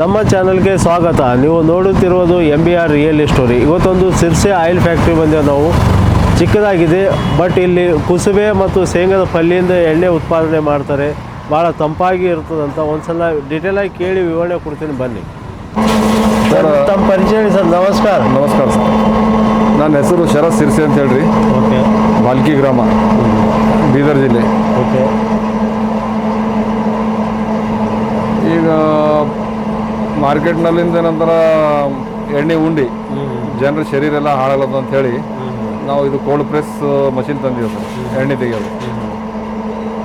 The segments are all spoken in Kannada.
ನಮ್ಮ ಚಾನಲ್ಗೆ ಸ್ವಾಗತ. ನೀವು ನೋಡುತ್ತಿರುವುದು M B R real story ಇವತ್ತೊಂದು ಸಿರ್ಸೆ ಆಯಿಲ್ ಫ್ಯಾಕ್ಟ್ರಿ ಬಂದಿವೆ ನಾವು. ಚಿಕ್ಕದಾಗಿದೆ ಬಟ್ ಇಲ್ಲಿ ಕುಸುಬೆ ಮತ್ತು ಶೇಂಗದ ಪಲ್ಲಿಯಿಂದ ಎಣ್ಣೆ ಉತ್ಪಾದನೆ ಮಾಡ್ತಾರೆ. ಭಾಳ ತಂಪಾಗಿ ಇರ್ತದಂತ ಒಂದ್ಸಲ ಆಗಿ ಕೇಳಿ ವಿವರಣೆ ಕೊಡ್ತೀನಿ ಬನ್ನಿ. ಸರ್ ತಮ್ಮ ಪರಿಚಯ ಸರ್ ನಮಸ್ಕಾರ. ನಮಸ್ಕಾರ ಸರ್. ನನ್ನ ಹೆಸರು ಶರತ್ ಸಿರ್ಸಿ ಅಂತ ಹೇಳ್ರಿ. ಓಕೆ. ವಾಲ್ಕಿ ಗ್ರಾಮ. ಬೀದರ್ ಜಿಲ್ಲೆ ಓಕೆ ಈಗ ಮಾರ್ಕೆಟ್ನಲ್ಲಿಂದ ನಂತರ ಎಣ್ಣೆ ಉಂಡಿ ಜನರ ಶರೀರ ಎಲ್ಲ ಹಾಳಾಗಲ್ಲ ಅಂತ ಹೇಳಿ ನಾವು ಇದು ಕೋಲ್ಡ್ ಪ್ರೆಸ್ ಮಷಿನ್ ತಂದಿದ್ದೀವಿ ಸರ್ ಎಣ್ಣೆ ತೆಗಿಯೋದು.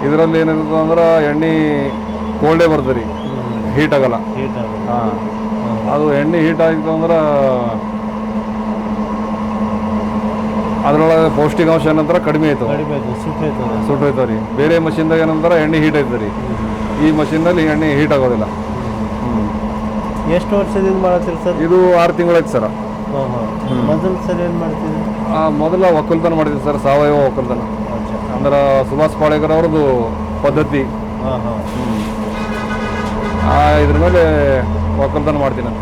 ಇದರಲ್ಲಿ ಏನಿರ್ತದೆ ಅಂದ್ರೆ ಎಣ್ಣೆ ಕೋಲ್ಡೇ ಬರ್ತದೆ ರೀ ಹೀಟ್ ಆಗಲ್ಲ. ಹಾಂ. ಅದು ಎಣ್ಣೆ ಹೀಟ್ ಆಗಿತ್ತು ಅಂದ್ರೆ ಅದರೊಳಗೆ ಪೌಷ್ಟಿಕಾಂಶ ಏನಂತರ ಕಡಿಮೆ ಆಯ್ತದೆ. ಆಯ್ತು ಸುಟ್ಟು ಹೋಯ್ತಾವ ರೀ. ಬೇರೆ ಮಷಿನ್ದಾಗ ಏನಂದ್ರೆ ಎಣ್ಣೆ ಹೀಟ್ ಆಯ್ತದೆ ರೀ. ಈ ಮಷಿನ್ನಲ್ಲಿ ಎಣ್ಣೆ ಹೀಟ್ ಆಗೋದಿಲ್ಲ. ಎಷ್ಟು ವರ್ಷದಿಂದ ಮಾಡತ್ತೀರಿ ಸರ್? ಇದು ಆರು ತಿಂಗಳಾಯ್ತು ಸರ್. ಹಾಂ ಹಾಂ. ಮೊದಲು ಸರ್ ಏನು ಮಾಡ್ತಿದ್ರಿ? ಆ, ಮೊದಲ ಒಕ್ಕಲ್ತನ ಮಾಡಿದ್ವಿ ಸರ್ ಸಾವಯವ ಒಕ್ಕಲ್ತನ ಅಂದ್ರೆ ಸುಭಾಷ್ ಪಾಳೇಕರ್ ಅವ್ರದ್ದು ಪದ್ಧತಿ. ಹಾಂ ಹಾಂ. ಆ, ಇದ್ರ ಮೇಲೆ ಒಕ್ಕಲ್ತನ ಮಾಡ್ತೀನಿ ಅಂತ.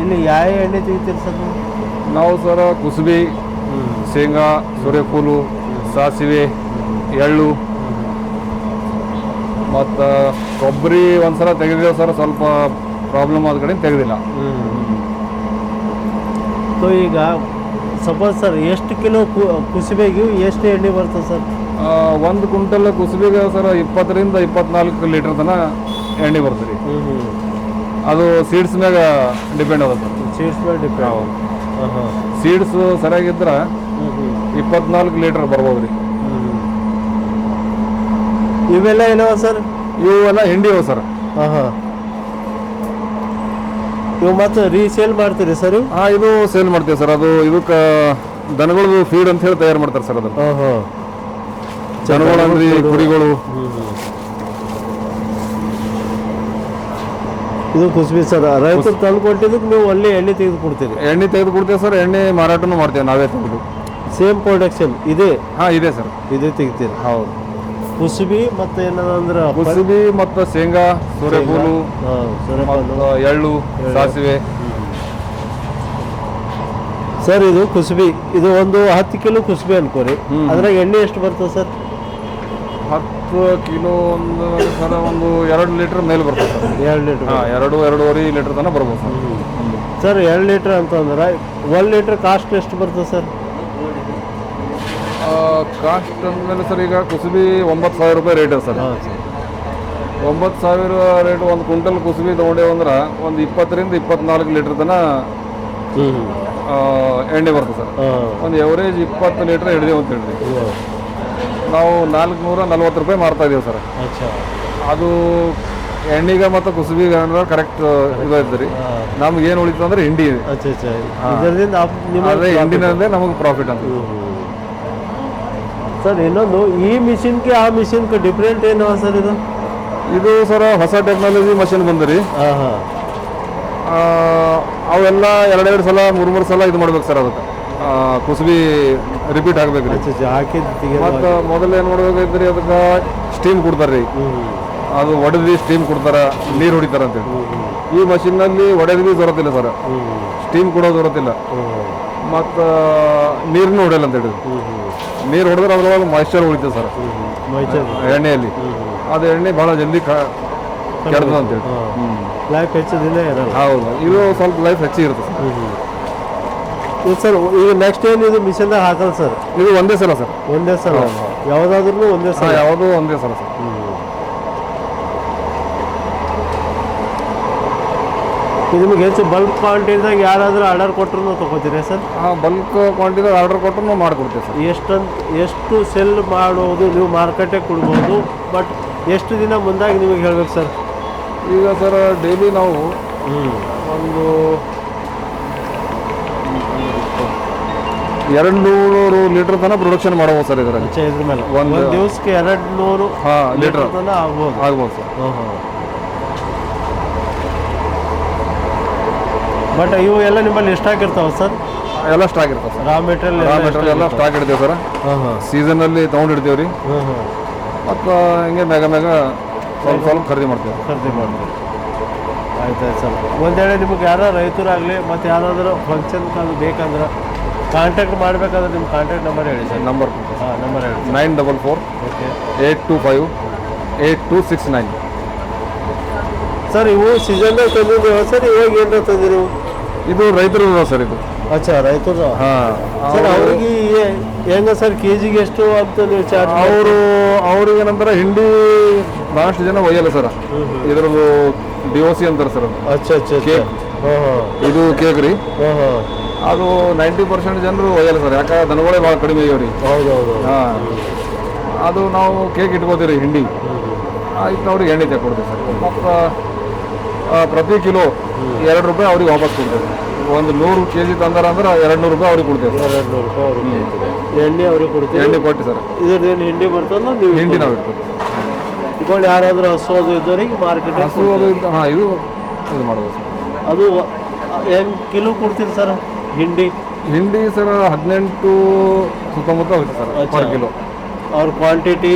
ಇಲ್ಲಿ ಯಾವ ಎಣ್ಣೆ ತೆಗಿತೀರಿ ಸರ್ ನೀವು? ನಾವು ಸರ್ ಕುಸುಬಿ ಶೇಂಗಾ ಸೂರ್ಯಫೂಲು ಸಾಸಿವೆ ಎಳ್ಳು. ಮತ್ತು ಕೊಬ್ಬರಿ ಒಂದ್ಸಲ ತೆಗೆದಿದ್ದೇವೆ ಸರ್ ಸ್ವಲ್ಪ ಪ್ರಾಬ್ಲಮ್ ಆದ ಕಡೆ ತೆಗೆದಿಲ್ಲ. ಸೊ ಈಗ ಸಪೋಸ್ ಸರ್ ಎಷ್ಟು ಕಿಲೋ ಕುಸಿಬೆಗೆ ಎಷ್ಟು ಎಣ್ಣೆ ಬರ್ತದೆ ಸರ್ ಒಂದು ಕ್ವಿಂಟಲ್ ಕುಸುಬಿಗೆ ಸರ್ ಇಪ್ಪತ್ತರಿಂದ ಇಪ್ಪತ್ನಾಲ್ಕು ಲೀಟರ್ ತನಕ ಎಣ್ಣೆ ಬರ್ತದೆ ರೀ. ಅದು ಸೀಡ್ಸ್ ಮ್ಯಾಗ ಡಿಪೆಂಡ್ ಆಗುತ್ತೆ ಸರ್. ಸೀಡ್ಸ್ ಮೇಲೆ ಡಿಪೆಂಡ್ ಹೌದು. ಹಾಂ ಹಾಂ. ಸೀಡ್ಸ್ ಸರಿಯಾಗಿದ್ರೆ ಇಪ್ಪತ್ನಾಲ್ಕು ಲೀಟರ್ ಬರ್ಬೋದು ರೀ. ಇವೆಲ್ಲ ಏನವ ಸರ್ ಇವೆಲ್ಲ ಹಿಂಡಿ ಅವ ಸರ್. ಹಾಂ ಹಾಂ. ಇವು ಮತ್ತೆ ರೀಸೇಲ್ ಮಾಡ್ತೀರಿ ಸರ್ ಇವು ಹಾಂ ಇದು ಸೇಲ್ ಮಾಡ್ತೀವಿ ಸರ್ ಅದು ಇದಕ್ಕೆ ದನಗಳದು ಫೀಡ್ ಅಂತ ಹೇಳಿ ತಯಾರು ಮಾಡ್ತಾರೆ ಸರ್ ಅದನ್ನ. ಹಾಂ ಹಾಂ ದನಗಳು ಅಂದ್ರಿ ಕುರಿಗಳು. ಇದು ಕುಸ್ಬಿ ಸರ್ ರೈತರು ತಂದು ಕೊಟ್ಟಿದ್ದಕ್ಕೆ ನೀವು ಒಳ್ಳೆ ಎಣ್ಣೆ ತೆಗೆದು ಕೊಡ್ತೀರಿ ಎಣ್ಣೆ ತೆಗೆದು ಕೊಡ್ತೇವೆ ಸರ್ ಎಣ್ಣೆ ಮಾರಾಟನೂ ಮಾಡ್ತೇವೆ ನಾವೇ ತೆಗೆದು ಸೇಮ್ ಪ್ರೊಡಕ್ಷನ್ ಇದೆ? ಹಾ ಇದೆ ಸರ್ ಇದೇ ತೆಗಿತೀರಿ. ಹೌದು. ಕುಸುಬಿ ಮತ್ತೆ ಏನಂದ್ರೆ ಕುಸುಬಿ ಮತ್ತು ಶೇಂಗಾ ಸೂರ್ಯಫೂಲು ಮತ್ತು ಎಳ್ಳು ಸಾಸಿವೆ. ಸರ್ ಇದು ಕುಸುಬಿ. ಇದು ಒಂದು ಹತ್ತು ಕಿಲೋ ಕುಸುಬಿ ಅನ್ಕೋರಿ. ಅದ್ರಾಗ ಎಣ್ಣೆ ಎಷ್ಟು ಬರ್ತದೆ ಸರ್? ಹತ್ತು ಕಿಲೋ ಒಂದು ಸರ ಒಂದು ಎರಡು ಲೀಟರ್ ಮೇಲೆ ಬರ್ತದೆ ಸರ್. ಎರಡು ಲೀಟರ್. ಹಾಂ ಎರಡು ಎರಡೂವರೆ ಲೀಟರ್ ತನಕ ಬರ್ಬೋದು ಸರ್. ಸರ್ ಎರಡು ಲೀಟ್ರ್ ಅಂತಂದ್ರೆ ಒಂದು ಲೀಟ್ರ್ ಕಾಸ್ಟ್ ಎಷ್ಟು ಬರ್ತದೆ ಸರ್? ಕಾಸ್ಟ್ ಅಂದಮೇಲೆ ಸರ್ ಈಗ ಕುಸುಬಿ ಒಂಬತ್ತು ಸಾವಿರ ರೂಪಾಯಿ ರೇಟ್ ಇದೆ ಸರ್ ಒಂಬತ್ತು ಸಾವಿರ ರೇಟ್ ಒಂದು ಕ್ವಿಂಟಲ್ ಕುಸುಬಿ ತೊಗೊಂಡೇವು ಅಂದ್ರೆ ಒಂದು ಇಪ್ಪತ್ತರಿಂದ ಇಪ್ಪತ್ನಾಲ್ಕು ಲೀಟರ್ ತನ ಎಣ್ಣೆ ಬರ್ತದೆ ಸರ್ ಒಂದು ಎವರೇಜ್ ಇಪ್ಪತ್ತು ಲೀಟ್ರ್ ಹಿಡಿದೇವು ಅಂತ ಹೇಳಿ ನಾವು ನಾಲ್ಕುನೂರ ನಲ್ವತ್ತು ರೂಪಾಯಿ ಮಾರ್ತಾ ಇದ್ದೀವಿ ಸರ್ ಅದು ಎಣ್ಣೆಗೆ ಮತ್ತು ಕುಸುಬಿಗೆ ಅಂದ್ರೆ ಕರೆಕ್ಟ್ ಇದಾಯ್ತು ರೀ ನಮ್ಗೆ ಏನು ಉಳಿತು ಅಂದ್ರೆ ಹಿಂಡಿ ಇದೆ. ಹಿಂಡಿನಂದೇ ನಮಗೆ ಪ್ರಾಫಿಟ್ ಅಂತ ಸರ್ ಇನ್ನೊಂದು ಈ ಮಿಷಿನ್ಗೆ ಆ ಮಿಷಿನ್ಗೆ ಡಿಫ್ರೆಂಟ್ ಏನು ಸರ್ ಇದು? ಇದು ಸರ್ ಹೊಸ ಟೆಕ್ನಾಲಜಿ ಮಷಿನ್ ಬಂದ್ರಿ. ಹಾಂ ಹಾಂ. ಅವೆಲ್ಲ ಎರಡೆರಡು ಸಲ ಮೂರು ಮೂರು ಸಲ ಇದು ಮಾಡ್ಬೇಕು ಸರ್ ಅದಕ್ಕೆ. ಕುಸುಬಿ ರಿಪೀಟ್ ಆಗ್ಬೇಕು ರೀ ಮತ್ತು ಮೊದಲು ಏನು ರೀ ಅದಕ್ಕೆ ಸ್ಟೀಮ್ ಕೊಡ್ತಾರೆ ರೀ ಹ್ಞೂ ಅದು ಒಡೆದ್ವಿ ಸ್ಟೀಮ್ ಕೊಡ್ತಾರ ನೀರು ಹೊಡಿತಾರಂತೇಳಿ ಈ ಮಷಿನ್ನಲ್ಲಿ ಒಡೆದ್ವಿ ದೊರತಿಲ್ಲ ಸರ್. ಹ್ಞೂ ಸ್ಟೀಮ್ ಕೊಡೋದು ದೊರತಿಲ್ಲ. ಮತ್ತು ನೀರನ್ನು ಹೊಡೆಯಲ್ಲ ಅಂತ ಹೇಳಿದ್ರು. ನೀರು ಹೊಡೆದ್ರೆ ಅದ್ರೊಳಗೆ ಮಾಯಿಶ್ಚರ್ ಉಳಿತದೆ ಸರ್. ಎಣ್ಣೆಯಲ್ಲಿ. ಅದು ಎಣ್ಣೆ ಭಾಳ ಜಲ್ದಿ ಕ ಕೆಡ್ತದೆ ಅಂತೇಳಿ ಲೈಫ್ ಹೆಚ್ಚು ದಿನ ಇರಲ್ಲ. ಹೌದು. ಇದು ಸ್ವಲ್ಪ ಲೈಫ್ ಹೆಚ್ಚಿಗೆ ಇರುತ್ತೆ ಸರ್. ಇದು ಸರ್ ಈಗ ನೆಕ್ಸ್ಟ್ ಏನು ಇದು ಮಿಷನ್ದಾಗ ಹಾಕಲ್ಲ ಸರ್? ಇದು ಒಂದೇ ಸಲ ಸರ್. ಒಂದೇ ಸಲ. ಯಾವುದಾದ್ರೂ ಒಂದೇ ಸಲ. ಯಾವುದೂ ಒಂದೇ ಸಲ ಸರ್. ಇದು ನಿಮಗೆ ಹೆಚ್ಚು ಬಲ್ಕ್ ಕ್ವಾಂಟಿಟಿದಾಗ ಯಾರಾದರೂ ಆರ್ಡರ್ ಕೊಟ್ಟರು ತೊಗೋತೀರಾ ಸರ್? ಹಾಂ ಬಲ್ಕ್ ಕ್ವಾಂಟಿದಾಗ ಆರ್ಡರ್ ಕೊಟ್ಟರು ಮಾಡಿಕೊಡ್ತೀವಿ ಸರ್. ಎಷ್ಟೊಂದು ಎಷ್ಟು ಸೆಲ್ ಮಾಡೋದು ನೀವು ಮಾರ್ಕೆಟೇ ಕೊಡ್ಬೋದು ಬಟ್ ಎಷ್ಟು ದಿನ ಮುಂದಾಗಿ ನಿಮಗೆ ಹೇಳ್ಬೇಕು ಸರ್? ಈಗ ಸರ್ ಡೈಲಿ ನಾವು ಒಂದು ಎರಡು ನೂರು ಲೀಟರ್ ತನಕ ಪ್ರೊಡಕ್ಷನ್ ಮಾಡಬಹುದು ಸರ್ ಇದರಲ್ಲಿ. ಇದ್ರ ಮೇಲೆ. ಒಂದು- ದಿವಸಕ್ಕೆ ಎರಡು ನೂರು ಹಾಂ ಲೀಟ್ರ್ ಲೀಟರ್ ತನಕ ಆಗ್ಬೋದು. ಆಗ್ಬೋದು ಸರ್. ಹಾಂ ಹಾಂ ಬಟ್ ಇವು ಎಲ್ಲ ನಿಮ್ಮಲ್ಲಿ ಎಷ್ಟಾಗಿರ್ತಾವೆ ಸರ್? ಎಲ್ಲ ಸ್ಟಾಕ್ ಇರ್ತಾವೆ sir. Raw material raw material ಎಲ್ಲ ಸ್ಟಾಕ್ ಇಡ್ತೀವಿ ಸರ್. ಹಾಂ ಹಾಂ. ಸೀಸನಲ್ಲಿ ಇಡ್ತೀವಿ ರೀ ಹಾಂ ಹಾಂ. ಮತ್ತು ಹಿಂಗೆ ಮೇಗ ಮೇಗ ಸ್ವಲ್ಪ ಸ್ವಲ್ಪ ಖರೀದಿ ಮಾಡ್ತೀವಿ. ಖರೀದಿ ಮಾಡ್ತೀವಿ. ಆಯ್ತು ಆಯ್ತು ಸರ್. ಒಂದು ನಿಮಗೆ ನಿಮ್ಗೆ ಯಾರೋ ರೈತರಾಗಲಿ ಮತ್ತು ಯಾರಾದರೂ ಫಂಕ್ಷನ್ ಅದು ಬೇಕಂದ್ರೆ ಕಾಂಟ್ಯಾಕ್ಟ್ ಮಾಡಬೇಕಾದ್ರೆ ನಿಮ್ಮ ಕಾಂಟ್ಯಾಕ್ಟ್ ನಂಬರ್ ಹೇಳಿ ಸರ್. ನಂಬರ್ ಹಾಂ ನಂಬರ್ ಹೇಳಿ nine double four okay eight two five eight two six nine sir ಇವು ಸೀಸನ್ದಾಗ ತಂದಿದ್ದೀವ ಸರ್? ಇವಾಗ ಏನಾರ ತಂದಿರಿ ನೀವು ಇದು ರೈತರು ಸರ್ ಇದು. ಅಚ್ಚಾ ರೈತರು? ಹಾಂ. ಸರ್ ಅವ್ರಿಗೆ ಏ- ಹೆಂಗ ಸರ್ ಕೆ ಜಿಗೆ ಎಷ್ಟು ಅಂತ ನೀವು ಚಾರ್ಜ್ ಅವರು ಅವ್ರಿಗೆ ನಂತರ ಹಿಂಡಿ ಭಾಳಷ್ಟು ಜನ ಒಯ್ಯಲ್ಲ ಸರ್. ಇದ್ರದ್ದು ಡಿ ಒ ಸಿ ಅಂತಾರೆ ಸರ್ ಅದು. ಅಚ್ಚಾ ಅಚ್ಚಾ ಅಚ್ಚಾ. ಕೇಕ್. ಹಾಂ ಇದು ಕೇಕ್ ರೀ. ಹಾಂ ಹಾಂ. ಅದು ನೈಂಟಿ ಪರ್ಸೆಂಟ್ ಜನರು ಒಯ್ಯಲ್ಲ ಸರ್. ಯಾಕಂದ್ರೆ ದನಗಳೇ ಭಾಳ ಕಡಿಮೆ ಆಗ್ಯಾವ್ರಿ ಹೌದು ಹೌದು. ಹಾಂ. ಅದು ನಾವು ಕೇಕ್ ಇಟ್ಕೋತೀವಿ ಹಿಂಡಿ. ಆಯ್ತು ಅವ್ರಿಗೆ ಎಣ್ಣೆ ತೆಕ್ಕೊಡ್ತೀವಿ ಸರ್. ಮತ್ತು ಪ್ರತಿ ಕಿಲೋ ಎರಡು ರೂಪಾಯಿ ಅವ್ರಿಗೆ ವಾಪಸ್ ಕೊಡ್ತೇವೆ. ಒಂದು ನೂರು ಕೆ ಜಿ ತಂದಾರ ಅಂದ್ರೆ ಎರಡು ನೂರು ರೂಪಾಯಿ ಅವ್ರಿಗೆ ಕೊಡ್ತೇವೆ. ಎರಡು ನೂರು ರೂಪಾಯಿ ಅವ್ರಿಗೆ. ಎಣ್ಣೆ ಅವ್ರಿಗೆ ಕೊಡ್ತೀವಿ. ಎಣ್ಣೆ ಕೊಟ್ಟು ಸರ್. ಇದ್ರದ್ದೇನು ಹಿಂಡಿ ಬರ್ತಲ್ಲ ನೀವು ಹಿಂಡಿ ನಾವು ಇಡ್ತೀವಿ ಇಟ್ಕೊಂಡು ಯಾರಾದರೂ ಹಸು ಅದು ಇದ್ದವರಿಗೆ ಮಾರ್ಕೆಟ್ ಹಸು ಅದು ಹಾಂ ಇದು ಇದು ಮಾಡ್ಬೋದು ಸರ್. ಅದು ಹೆಂಗ್ ಕಿಲೋ ಕೊಡ್ತೀರಿ ಸರ್ ಹಿಂಡಿ? ಹಿಂಡಿ ಸರ್ ಹದಿನೆಂಟು ಸುತ್ತಮುತ್ತ ಹೋಗುತ್ತೆ ಸರ್ ಪರ್ ಕಿಲೋ. ಅವ್ರ ಕ್ವಾಂಟಿಟಿ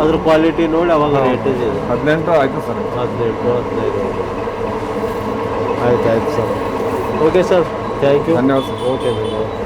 ಅದ್ರ ಕ್ವಾಲಿಟಿ ನೋಡಿ ಅವಾಗ ರೇಟ್ ಇದೆ. ಹದಿನೆಂಟು ಆಯಿತು ಸರ್. ಹದಿನೆಂಟು ಹದಿನೈದು. ಆಯ್ತು ಆಯ್ತು sir. Okay sir thank you ಧನ್ಯವಾದ ಸರ್ ಓಕೆ ಧನ್ಯವಾದ.